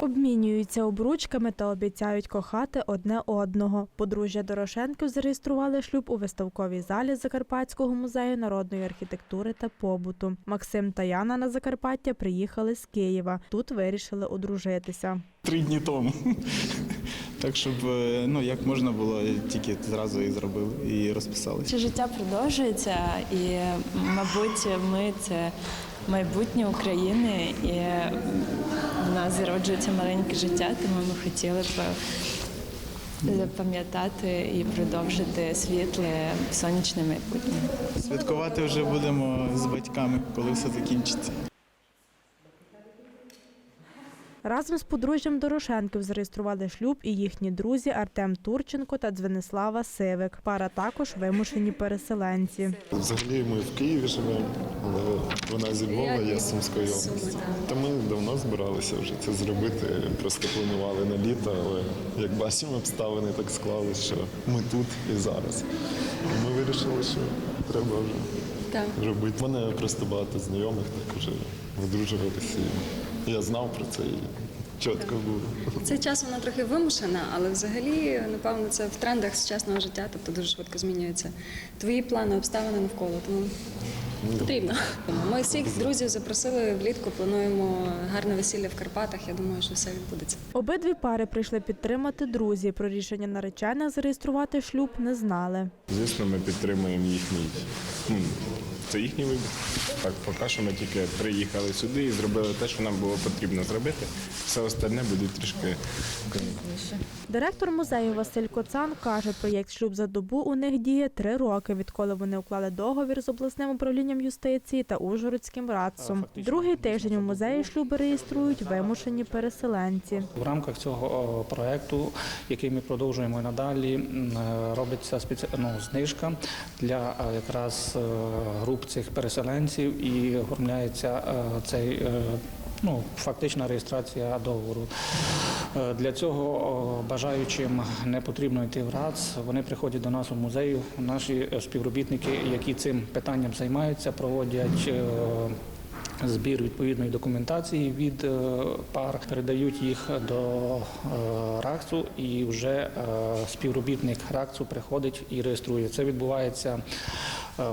Обмінюються обручками та обіцяють кохати одне одного. Подружжя Дорошенків зареєстрували шлюб у виставковій залі Закарпатського музею народної архітектури та побуту. Максим та Яна на Закарпаття приїхали з Києва. Тут вирішили одружитися. три дні тому. Так, щоб е, ну як можна було, тільки зразу і зробили і розписалися. Чи життя продовжується, і, мабуть, ми це майбутнє України, і в нас зароджується маленьке життя, тому ми хотіли б запам'ятати і продовжити світле сонячне майбутнє. Святкувати вже будемо з батьками, коли все закінчиться. Разом з подружжям Дорошенків зареєстрували шлюб і їхні друзі Артем Турченко та Дзвенислава Сивик. Пара також вимушені переселенці. Взагалі ми в Києві живемо, але вона зі Львова, я з Сумської області. Та ми давно збиралися вже це зробити. Просто планували на літо, але як бачимо, обставини так склали, що ми тут і зараз. Ми вирішили, що треба вже робити. У мене просто багато знайомих так вже одружувалися. Я знав про це і чітко було. Цей час вона трохи вимушена, але взагалі, напевно, це в трендах сучасного життя, тобто дуже швидко змінюються твої плани, обставини навколо. Тому потрібно. Ми всіх друзів запросили влітку. Плануємо гарне весілля в Карпатах. Я думаю, що все відбудеться. Обидві пари прийшли підтримати друзі. Про рішення наречених зареєструвати шлюб не знали. Звісно, ми підтримуємо їхній. ну, Це їхній вибір. Так, поки що ми тільки приїхали сюди і зробили те, що нам було потрібно зробити. Все остальне буде трішки Директор музею Василь Коцан каже, проєкт шлюб за добу у них діє три роки, відколи вони уклали договір з обласним управлінням юстиції та Ужгородським радцом. Другий тиждень у музеї шлюби реєструють вимушені переселенці. В рамках цього проекту, який ми продовжуємо і надалі, е, робиться спеці... ну, знижка для е, якраз е, груп цих переселенців і оформляється е, цей. е, Ну, фактична реєстрація договору. Е, Для цього бажаючим не потрібно йти в РАЦ. Вони приходять до нас у музею. Наші е, співробітники, які цим питанням займаються, проводять е, збір відповідної документації від е, пар, передають їх до е, РАКСу, і вже е, співробітник РАКСу приходить і реєструє. Це відбувається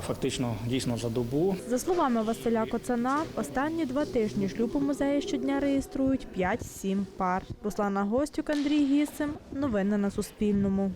фактично дійсно за добу. За словами Василя Коцана, останні два тижні шлюб у музеї щодня реєструють 5-7 пар. Руслана Гостюк, Андрій Гісим. Новини на Суспільному.